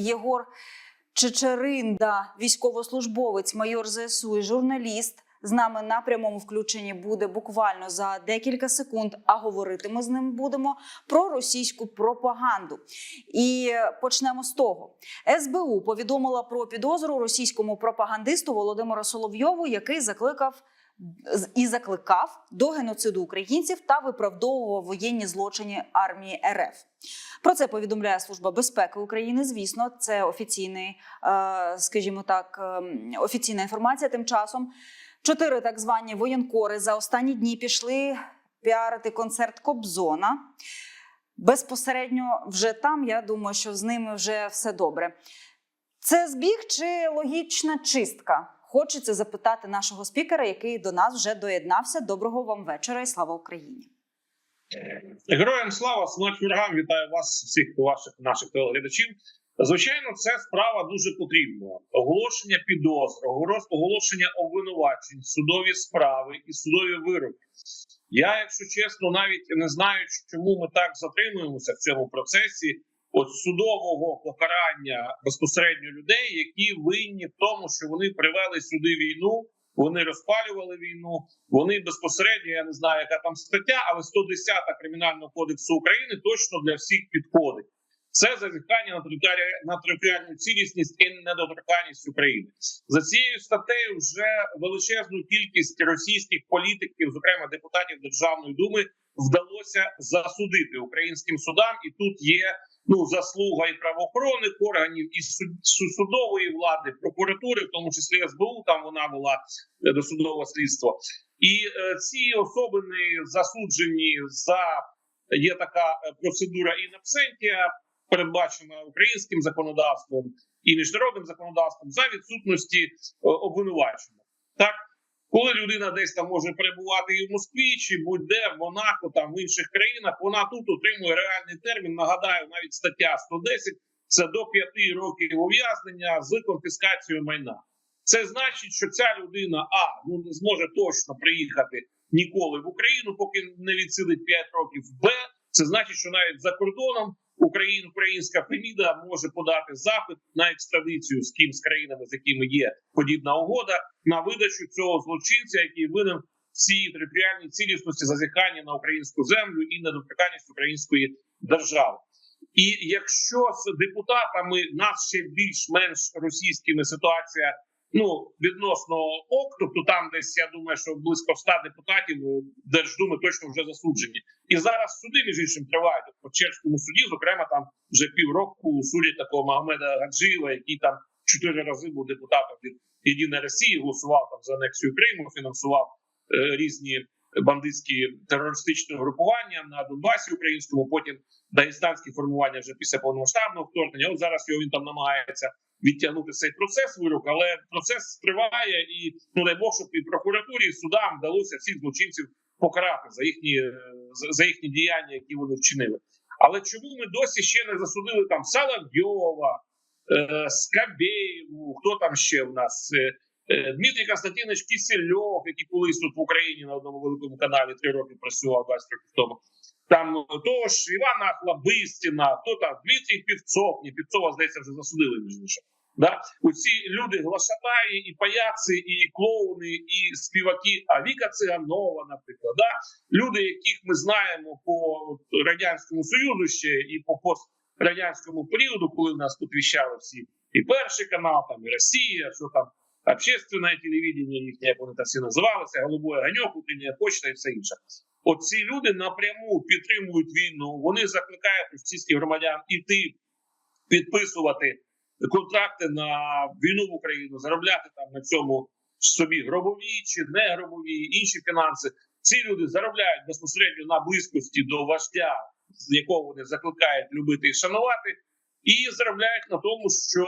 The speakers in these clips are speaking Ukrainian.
Єгор Чечеринда, військовослужбовець, майор ЗСУ і журналіст. З нами на прямому включенні буде буквально за декілька секунд. А говорити ми з ним будемо про російську пропаганду. І почнемо з того: СБУ повідомила про підозру російському пропагандисту Володимиру Соловйову, який закликав і закликав до геноциду українців та виправдовував воєнні злочини армії РФ. Про це повідомляє Служба безпеки України. Звісно, це офіційний, е, скажімо так, ем, офіційна інформація. Тим часом чотири так звані воєнкори за останні дні пішли піарити концерт Кобзона. Безпосередньо вже там. Я думаю, що з ними вже все добре. Це збіг чи логічна чистка? Хочеться запитати нашого спікера, який до нас вже доєднався. Доброго вам вечора і слава Україні! Героям слава, ворогам, вітаю вас, всіх ваших наших телеглядачів. Звичайно, це справа дуже потрібна. Оголошення підозр, оголошення обвинувачень, судові справи і судові вироки. Я, якщо чесно, навіть не знаю, чому ми так затримуємося в цьому процесі от судового покарання безпосередньо людей, які винні в тому, що вони привели сюди війну, вони розпалювали війну. Вони безпосередньо, я не знаю, яка там стаття, але 110 кримінального кодексу України точно для всіх підходить. Це зазіхання на територі- на територіальну цілісність і недоторканність України. За цією статтею вже величезну кількість російських політиків, зокрема депутатів Державної думи, вдалося засудити українським судам, і тут є ну заслуга і правоохоронних органів, і суд- судової влади, прокуратури, в тому числі СБУ. Там вона була е, досудове слідство. І е, ці особини засуджені за є така е, процедура in absentia, передбачена українським законодавством і міжнародним законодавством за відсутності е, обвинувачення. Так, коли людина десь там може перебувати і в Москві, чи будь-де в Монако, там в інших країнах, вона тут отримує реальний термін. Нагадаю, навіть стаття 110 – це до 5 років ув'язнення з конфіскацією майна. Це значить, що ця людина а ну не зможе точно приїхати ніколи в Україну, поки не відсидить 5 років. Б це значить, що навіть за кордоном Україна, українська Феміда може подати запит на екстрадицію з ким з країнами, з якими є подібна угода, на видачу цього злочинця, який винен цій територіальній цілісності зазіхання на українську землю і недоторканність української держави. І якщо з депутатами нас ще більш-менш російськими ситуація ну відносно ок, тобто там десь я думаю, що близько 100 депутатів е, Держдуми точно вже засуджені. І зараз суди між іншим тривають От по Чешському суді. Зокрема, там вже півроку судять такого Магомеда Гаджиєва, який там чотири рази був депутатом від Єдиної Росії, голосував там за анексію Криму, фінансував е, різні бандитські терористичні групування на Донбасі українському. Потім дагестанські формування вже після повномасштабного вторгнення. От зараз його він там намагається відтягнути цей процес вирок, але процес триває, і ну дай Бог, щоб і прокуратурі, і судам вдалося всіх злочинців покарати за їхні е, за- їхні діяння, які вони вчинили. Але чому ми досі ще не засудили там Соловйова, е, Скабєєву, хто там ще в нас? Е, е, Дмитрій Константинович Кисельов, який колись тут в Україні на одному великому каналі три роки працював 20 років тому. Там е, того ж Івана Хлабистіна, хто там Дмитрій Півцов, ні, Півцова, здається, вже засудили між іншим. Да? Оці люди глашатаї, і паяци, і клоуни, і співаки, а Віка Циганова, наприклад, да? люди, яких ми знаємо по радянському союзу ще і по пострадянському періоду, коли нас тут віщали всі, і перший канал, там і Росія, що там общественне телевідення, їхнє, як вони там всі називалися, голубой огоньок, утрення почта і все інше. Оці люди напряму підтримують війну. Вони закликають російських громадян іти підписувати контракти на війну в Україну, заробляти там на цьому собі гробові чи не гробові інші фінанси. Ці люди заробляють безпосередньо на близькості до вождя, якого вони закликають любити і шанувати, і заробляють на тому, що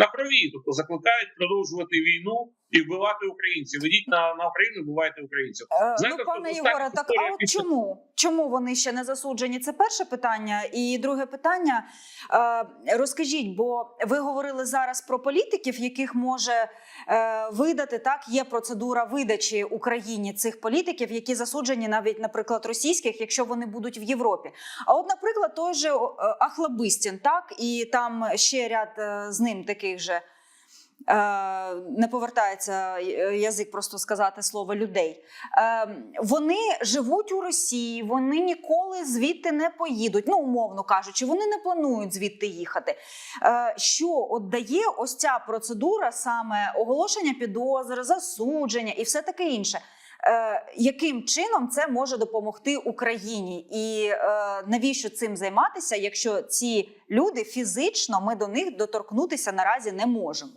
на крові, тобто закликають продовжувати війну, і вбивати українців. Ведіть на, на Україну, вбивайте українців. Знаєте, ну, пане Єгоре, так а от після- чому? Чому вони ще не засуджені? Це перше питання. І друге питання. Е, розкажіть, бо ви говорили зараз про політиків, яких може е, видати. Так, є процедура видачі Україні цих політиків, які засуджені навіть, наприклад, російських, якщо вони будуть в Європі. А от, наприклад, той же е, Ахлобистін, так, і там ще ряд з ним таких же. Е, не повертається е, язик просто сказати слово людей. Е, вони живуть у Росії, вони ніколи звідти не поїдуть. Ну, умовно кажучи, вони не планують звідти їхати. Що от дає ось ця процедура, саме оголошення підозр, засудження і все таке інше. Яким чином це може допомогти Україні, і е, навіщо цим займатися, якщо ці люди фізично ми до них доторкнутися наразі не можемо?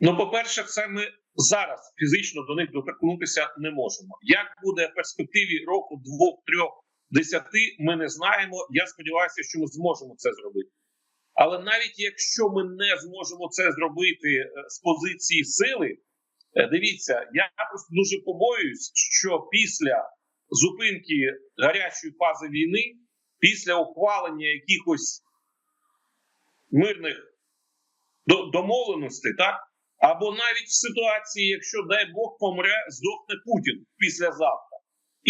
Ну, по-перше, це ми зараз фізично до них доторкнутися не можемо. Як буде в перспективі року, двох, трьох, десяти, ми не знаємо. Я сподіваюся, що ми зможемо це зробити. Але навіть якщо ми не зможемо це зробити е, з позиції сили, е, дивіться, я просто дуже побоююсь, що після зупинки гарячої фази війни, після ухвалення якихось мирних домовленостей, так або навіть в ситуації, якщо дай Бог помре, здохне Путін післязавтра,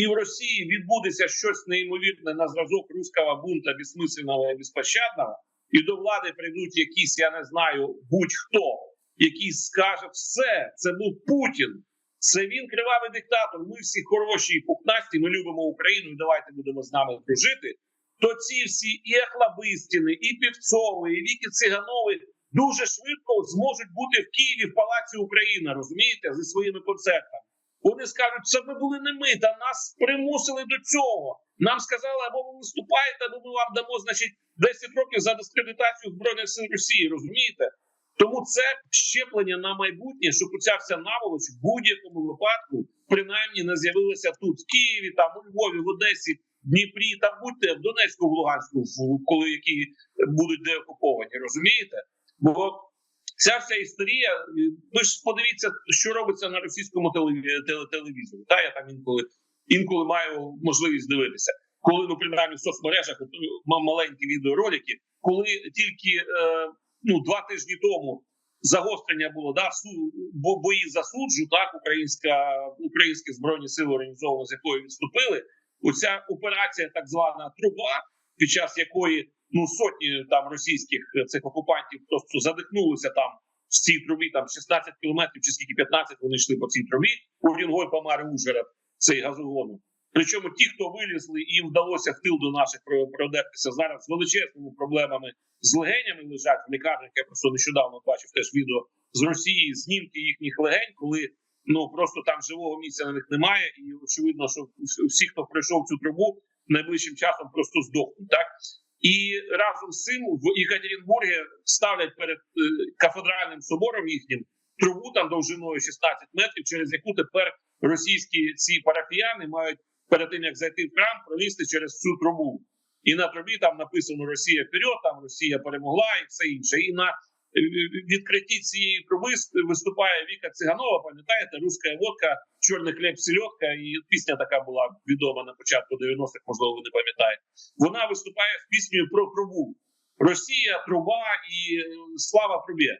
і в Росії відбудеться щось неймовірне на зразок руського бунта безсмисленного і безпощадного, і до влади прийдуть якісь, я не знаю, будь-хто, який скаже все, це був Путін. Це він кривавий диктатор. Ми всі хороші і пухнасті. Ми любимо Україну. і Давайте будемо з нами дружити. То ці всі і Ахлабистіни, і Півцови, і Віки Циганови дуже швидко зможуть бути в Києві в Палаці Україна, розумієте, зі своїми концертами. Вони скажуть, це ми були не ми, та нас примусили до цього. Нам сказали, або ви виступаєте, або ми вам дамо, значить, 10 років за дискредитацію збройних сил Росії. Розумієте? Тому це щеплення на майбутнє, щоб ця вся наволоч в будь-якому випадку принаймні не з'явилася тут, в Києві, там у Львові, в Одесі, Дніпрі, там будьте в Донецьку, в Луганську, коли які будуть деокуповані, розумієте? Бо ця вся історія, ви ж подивіться, що робиться на російському телеві- теле- телевізорі. Та я там інколи інколи маю можливість дивитися. Коли ну принаймні в соцмережах маленькі відеоролики, коли тільки е, ну два тижні тому загострення було да бо бої за суджу, так українська українські збройні сили організовано з якої відступили. Оця операція, так звана труба, під час якої ну сотні там російських е, цих окупантів просто задихнулися там в цій трубі, там 16 кілометрів чи скільки 15 вони йшли по цій трубі. Урінгой помер Ужгород, цей газогону. Причому ті, хто вилізли, і їм вдалося в тил до наших про- продертися зараз з величезними проблемами з легенями лежать в лікарнях. Я просто нещодавно бачив теж відео з Росії, знімки їхніх легень, коли ну просто там живого місця на них немає, і очевидно, що всі, хто пройшов цю трубу, найближчим часом просто здохнуть. Так і разом з цим в Екатеринбургі ставлять перед е, кафедральним собором їхнім трубу там довжиною 16 метрів, через яку тепер російські ці парафіяни мають перед тим як зайти в храм, пролізти через цю трубу. І на трубі там написано Росія вперед, там Росія перемогла і все інше. І на відкритті цієї труби виступає Віка Циганова. Пам'ятаєте, руська водка, чорний хліб, сільотка. І пісня така була відома на початку 90-х, можливо, ви не пам'ятаєте. Вона виступає з піснею про трубу. Росія, труба і е, слава трубі.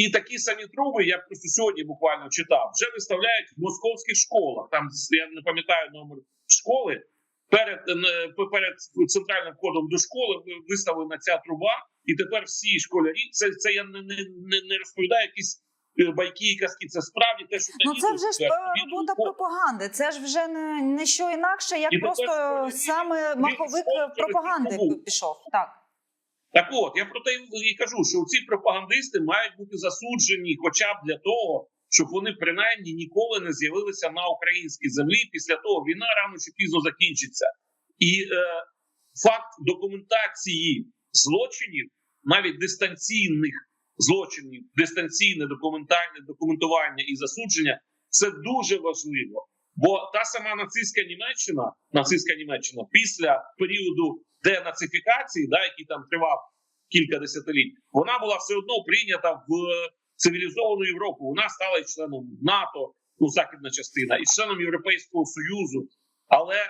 І такі самі труби, я просто сьогодні буквально читав, вже виставляють в московських школах. Там я не пам'ятаю номер школи. Перед е, перед центральним входом до школи виставлена ця труба, і тепер всі школярі. Це це я не, не, не, розповідаю якісь е, байки і казки. Це справді те, що Ну це вже ж робота пропаганди. Це ж вже не, не що інакше, як І просто школярі саме маховик пропаганди пішов. Так. Так от, я про те і кажу, що ці пропагандисти мають бути засуджені хоча б для того, щоб вони принаймні ніколи не з'явилися на українській землі. Після того війна рано чи пізно закінчиться. І е, факт документації злочинів, навіть дистанційних злочинів, дистанційне документальне документування і засудження це дуже важливо. Бо та сама нацистська Німеччина, нацистська Німеччина після періоду денацифікації, да, який там тривав кілька десятиліть, вона була все одно прийнята в цивілізовану Європу. Вона стала і членом НАТО, ну західна частина, і членом Європейського союзу. Але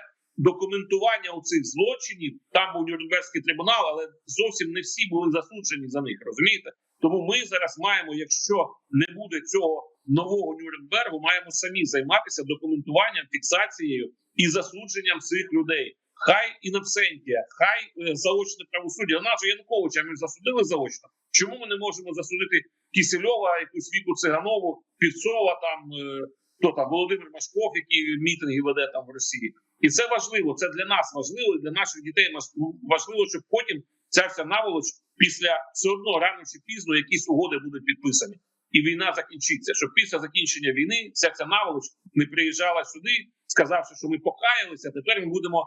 документування у цих злочинів там був Нюрнберзький трибунал, але зовсім не всі були засуджені за них. Розумієте? Тому ми зараз маємо, якщо не буде цього нового Нюрнбергу, маємо самі займатися документуванням, фіксацією і засудженням цих людей. Хай інабсентія, хай е, заочне правосуддя. Наша Януковича ми засудили заочно. Чому ми не можемо засудити Кісельова, якусь віку Циганову, Півцова, там е, хто там Володимир Машков, який мітинги веде там в Росії, і це важливо. Це для нас важливо, і для наших дітей важливо, щоб потім ця вся наволоч після все одно рано чи пізно якісь угоди будуть підписані, і війна закінчиться. Щоб після закінчення війни вся ця наволоч не приїжджала сюди, сказавши, що ми покаялися. Тепер ми будемо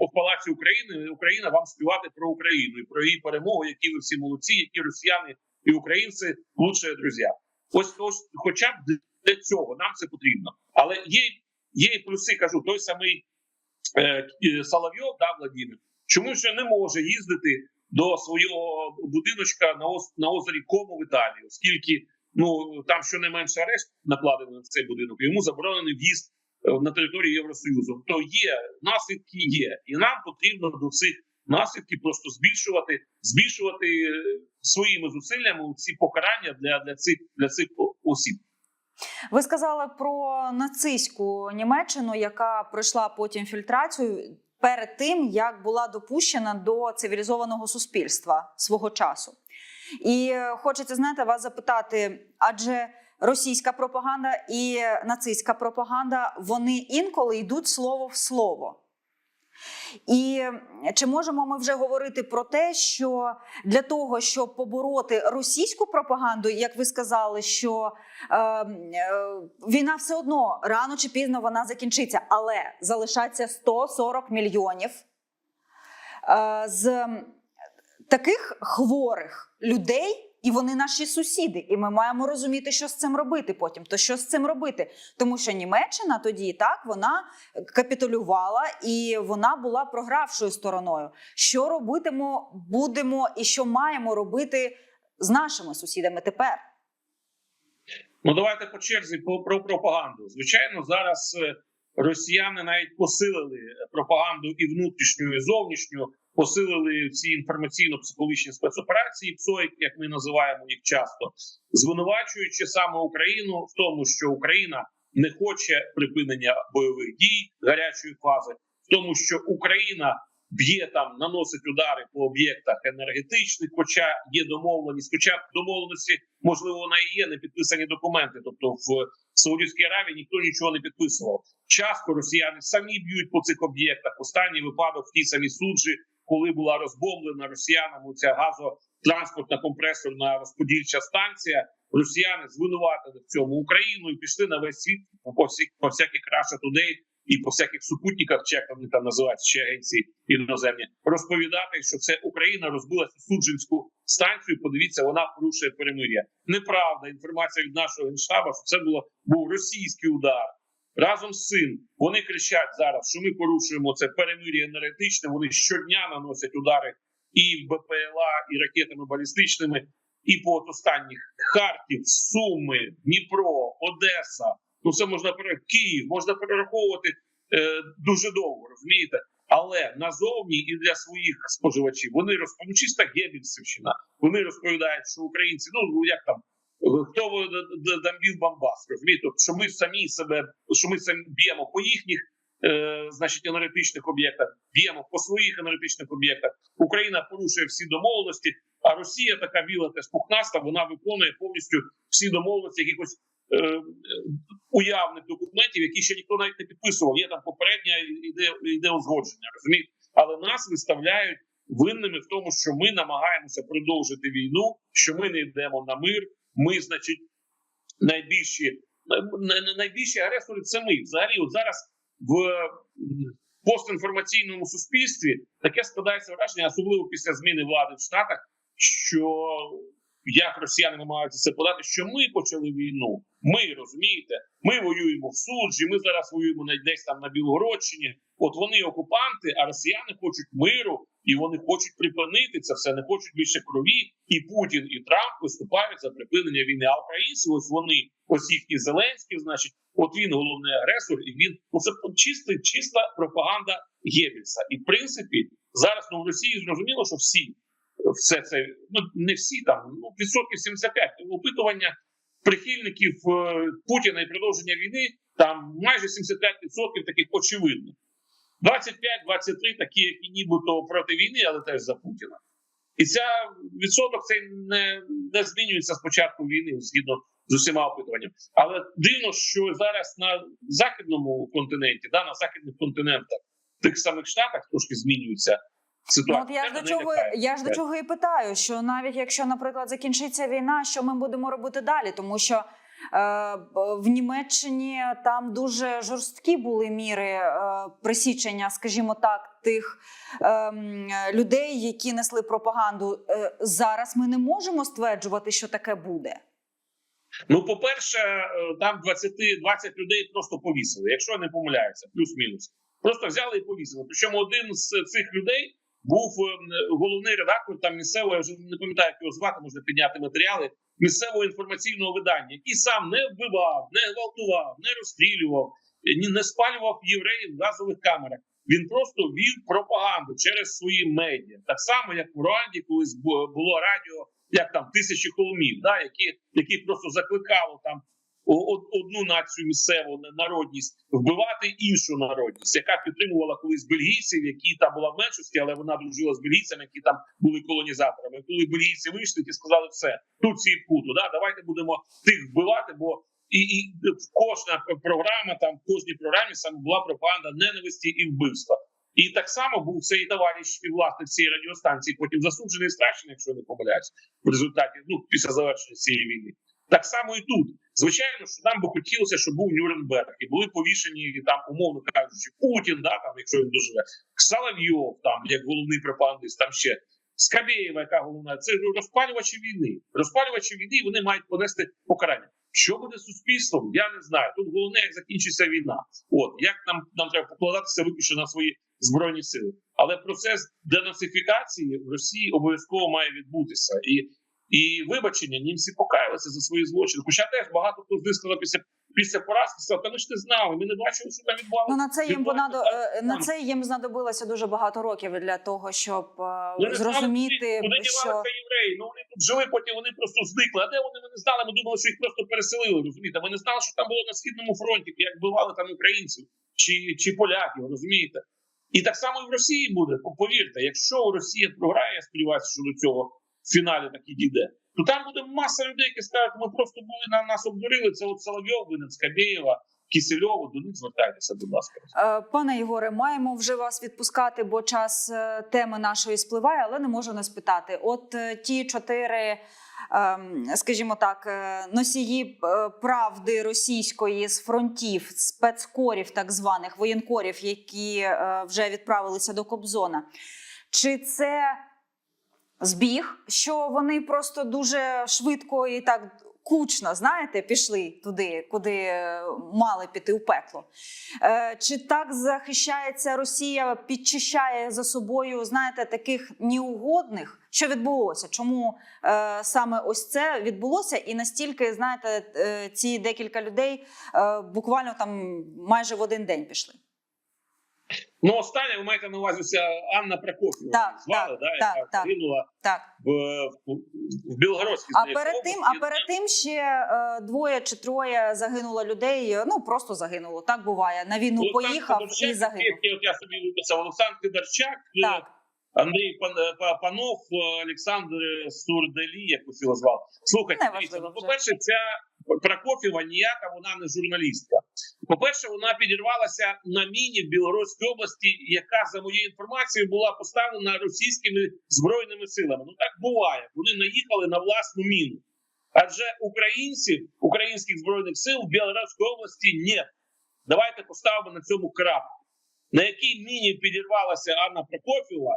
по палаці України. Україна вам співати про Україну і про її перемогу, які ви всі молодці, які росіяни і українці лучші друзі. Ось ось, хоча б для цього нам це потрібно. Але є, є і плюси, кажу, той самий е, е, Соловйов, да, Владимир, чому ще не може їздити до свого будиночка на ос, на озері Кому в Італії, оскільки ну там щонайменше арешт накладений на цей будинок, йому заборонений в'їзд е, на територію Євросоюзу. То є наслідки, є, і нам потрібно до цих наслідків просто збільшувати, збільшувати е, своїми зусиллями ці покарання для, для цих для цих осіб. Ви сказали про нацистську Німеччину, яка пройшла потім фільтрацію перед тим, як була допущена до цивілізованого суспільства свого часу. І е, хочеться знаєте, вас запитати, адже російська пропаганда і нацистська пропаганда вони інколи йдуть слово в слово. І чи можемо ми вже говорити про те, що для того, щоб побороти російську пропаганду, як ви сказали, що е, е, війна все одно рано чи пізно вона закінчиться, але залишаться 140 мільйонів е, з таких хворих людей. І вони наші сусіди, і ми маємо розуміти, що з цим робити потім. То що з цим робити? Тому що Німеччина тоді так вона капітулювала і вона була програвшою стороною. Що робитимо, будемо і що маємо робити з нашими сусідами тепер? Ну давайте по черзі про пропаганду. Звичайно, зараз е, росіяни навіть посилили пропаганду і внутрішню, і зовнішню, посилили ці інформаційно-психологічні спецоперації, ПСО, як ми називаємо їх часто, звинувачуючи саме Україну в тому, що Україна не хоче припинення бойових дій гарячої фази, в тому, що Україна б'є там, наносить удари по об'єктах енергетичних, хоча є домовленість, хоча домовленості, можливо, вона і є, не підписані документи. Тобто в Саудівській Аравії ніхто нічого не підписував. Часто росіяни самі б'ють по цих об'єктах. Останній випадок в тій самій суджі, коли була розбомблена росіянами ця газотранспортна компресорна розподільча станція. Росіяни звинуватили в цьому Україну і пішли на весь світ по всіх по всяких Russia Today і по всяких супутниках, чи як вони там називаються ще агенції іноземні, розповідати, що це Україна розбила цю суджинську станцію. Подивіться, вона порушує перемир'я. Неправда. Інформація від нашого генштаба, що це було був російський удар. Разом з цим вони кричать зараз, що ми порушуємо це перемир'я енергетичне. Вони щодня наносять удари і БПЛА, і ракетами балістичними, і по от останніх Харків, Суми, Дніпро, Одеса. Ну це можна пере- Київ, можна перераховувати е, дуже довго, розумієте? Але назовні і для своїх споживачів вони розповідають, ну, чиста Геббельсівщина. Вони розповідають, що українці, ну як там, хто д- дамбів Бамбас, розумієте? Тобто, що ми самі себе, що ми самі б'ємо по їхніх, е, значить, енергетичних об'єктах, б'ємо по своїх енергетичних об'єктах. Україна порушує всі домовленості, а Росія така біла теж пухнаста, вона виконує повністю всі домовленості якихось е, е, уявних документів, які ще ніхто навіть не підписував. Є там попередня іде, іде узгодження, розумієте? Але нас виставляють винними в тому, що ми намагаємося продовжити війну, що ми не йдемо на мир. Ми, значить, найбільші най- най- найбільші агресори це ми. Взагалі, от зараз в постінформаційному суспільстві таке складається враження, особливо після зміни влади в Штатах, що як росіяни намагаються це подати, що ми почали війну. Ми розумієте, ми воюємо в суджі. Ми зараз воюємо на десь там на Білгородщині. От вони окупанти, а росіяни хочуть миру, і вони хочуть припинити це все, не хочуть більше крові. І Путін і Трамп виступають за припинення війни. А українці, ось вони, ось їхній Зеленський, значить, от він головний агресор, і він ну це чиста, чиста пропаганда Геббельса. І в принципі, зараз ну в Росії зрозуміло, що всі все це ну не всі там, ну відсотків 75 опитування прихильників е, Путіна і продовження війни. Там майже 75% таких очевидних. 25-23 такі, які нібито проти війни, але теж за Путіна. І ця відсоток цей не, не змінюється з початку війни згідно з усіма опитуваннями. Але дивно, що зараз на західному континенті, да, на західних континентах, тих самих штатах трошки змінюється Ну, от я ж до чого я ж до чого і питаю, що навіть якщо, наприклад, закінчиться війна, що ми будемо робити далі? Тому що е, в Німеччині там дуже жорсткі були міри е, присічення, скажімо так, тих ем, людей, які несли пропаганду. Е, зараз ми не можемо стверджувати, що таке буде. Ну, по-перше, е, там 20, 20 людей просто повісили, якщо не помиляюся, плюс-мінус. Просто взяли і повісили. Причому один з цих людей був е, головний редактор там місцевого, я вже не пам'ятаю, як його звати, можна підняти матеріали місцевого інформаційного видання, який сам не вбивав, не гвалтував, не розстрілював, ні не спалював євреїв в газових камерах. Він просто вів пропаганду через свої медіа, так само як в Руанді, колись бу- було радіо, як там тисячі холмів, да, які, які просто закликало там одну націю місцеву на- народність вбивати іншу народність, яка підтримувала колись бельгійців, які там була в меншості, але вона дружила з бельгійцями, які там були колонізаторами. Коли бельгійці вийшли, ті сказали, все тут ці путу, да, давайте будемо тих вбивати, бо і, і кожна програма там в кожній програмі саме була пропаганда ненависті і вбивства. І так само був цей товариш співвласник цієї радіостанції, потім засуджений і страчений, якщо не помиляюсь, в результаті ну після завершення цієї війни. Так само і тут. Звичайно, що нам би хотілося, щоб був Нюрнберг, і були повішені там, умовно кажучи, Путін, да, там, якщо він доживе, Соловйов, там як головний пропагандист, там ще Скабєєва, яка головна, це розпалювачі війни. Розпалювачі війни вони мають понести покарання. Що буде з суспільством? Я не знаю. Тут головне, як закінчиться війна. От як нам нам треба покладатися виключно на свої збройні сили. Але процес денацифікації в Росії обов'язково має відбутися. І і вибачення німці покаялися за свої злочини. Хоча теж багато хто з сказав після після поразки, сказав, та ми ж не знали, ми не бачили, що там Ну на це їм понадо е, на це їм знадобилося дуже багато років для того, щоб е, Вони не знали, зрозуміти, куди що дівалися євреї. Ну вони тут жили, потім вони просто зникли. А де вони ми не знали? Ми думали, що їх просто переселили. Розумієте? Ми не знали, що там було на східному фронті, як вбивали там українців чи, чи поляків. Розумієте? І так само і в Росії буде. Повірте, якщо Росія програє, я сподіваюся, що до цього в фіналі так і дійде. То там буде маса людей, які скажуть, ми просто були на нас обдурили. Це от Соловйов, Винен, Скабєєва, Кисельова. До них звертайтеся, будь ласка. Е, Пане Єгоре, маємо вже вас відпускати, бо час е, теми нашої спливає, але не можу не спитати. От е, ті чотири, ем, скажімо так, носії правди російської з фронтів, спецкорів, так званих воєнкорів, які вже відправилися до Кобзона. Чи це збіг, що вони просто дуже швидко і так кучно, знаєте, пішли туди, куди е, мали піти у пекло? Е, Чи так захищається Росія, підчищає за собою, знаєте, таких неугодних? Що відбулося? Чому е, саме ось це відбулося? І настільки, знаєте, ці декілька людей буквально там майже в один день пішли. Ну, останнє ви маєте на увазі Анна Прокоф'єва. Так, звали, так, да, так, яка так. загинула Так. в, в, в Білгородській А перед тим, а перед тим ще е, двоє чи троє загинуло людей. Ну просто загинуло. Так буває. На війну Олександр поїхав Федорчак, і загинув. От я собі виписав Олександр Федорчак, е, Так. Андрій Пан, е, Па- Панов, Олександр Сурделі, як його звали. Слухайте, ну, по-перше, ця Прокофєва ніяка вона не журналістка. По-перше, вона підірвалася на міні в Білгородській області, яка, за моєю інформацією, була поставлена російськими збройними силами. Ну так буває. Вони наїхали на власну міну. Адже українців, українських збройних сил в Білгородській області нет. Давайте поставимо на цьому крапку. На якій міні підірвалася Анна Прокофєва?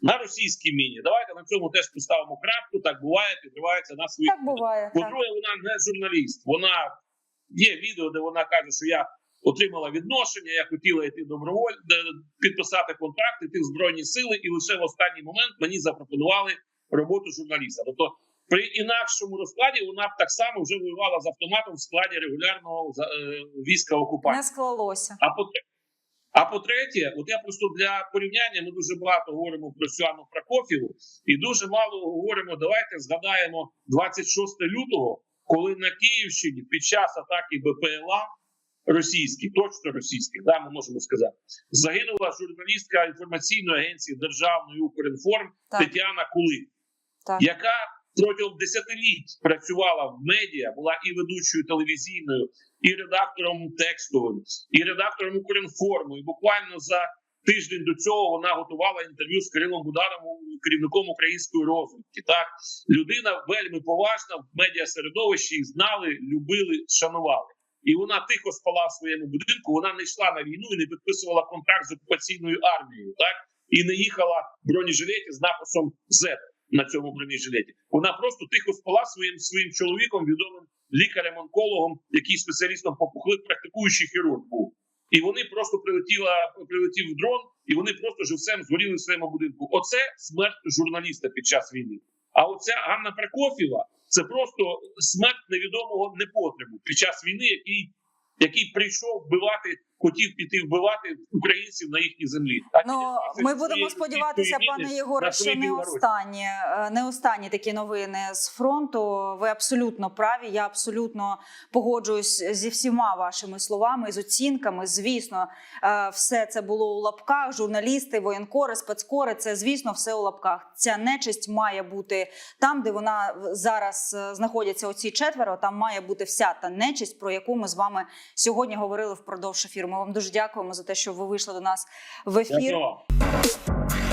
На російській міні. Давайте на цьому теж поставимо крапку. Так буває, підривається на свої. Так буває. По-друге, вона не журналіст. Вона Є відео, де вона каже, що я отримала відношення, я хотіла йти добровольно підписати контракт, йти в збройні сили, і лише в останній момент мені запропонували роботу журналіста. Тобто, при інакшому розкладі вона б так само вже воювала з автоматом в складі регулярного е, війська окупації. Не склалося. А по а по-третє, от я просто для порівняння ми дуже багато говоримо про цю Анну Прокофєву і дуже мало говоримо. Давайте згадаємо 26 лютого, коли на Київщині під час атаки БПЛА російських, точно російських, да, ми можемо сказати, загинула журналістка інформаційної агенції державної Укрінформ Так. Тетяна Кулик, Так. яка протягом десятиліть працювала в медіа, була і ведучою телевізійною, і редактором текстовим, і редактором Укрінформу. І буквально за тиждень до цього вона готувала інтерв'ю з Кирилом Бударовим, керівником української розвідки. Так людина вельми поважна в медіасередовищі, їх знали, любили, шанували. І вона тихо спала в своєму будинку. Вона не йшла на війну і не підписувала контракт з окупаційною армією, так і не їхала в бронежилеті з написом Z на цьому бронежилеті. Вона просто тихо спала своїм своїм чоловіком, відомим лікарем-онкологом, який спеціалістом по пухлин, практикуючий хірург був. І вони просто прилетіла, прилетів дрон, і вони просто живцем згоріли в своєму будинку. Оце смерть журналіста під час війни. А оця Ганна Прокофєва це просто смерть невідомого непотребу під час війни, який, який прийшов вбивати, хотів піти вбивати українців на їхній землі. А Ну ми будемо сподіватися, пане Єгоре, що не останні, е, не останні такі новини з фронту. Ви абсолютно праві. Я абсолютно погоджуюсь зі всіма вашими словами, з оцінками. Звісно, е, все це було у лапках. Журналісти, воєнкори, спецкори. Це звісно, все у лапках. Ця нечисть має бути там, де вона зараз е, знаходяться. Оці четверо. Там має бути вся та нечисть, про яку ми з вами сьогодні говорили впродовж ефіру. Ми вам дуже дякуємо за те, що ви вийшли до нас в ефір. Дякую.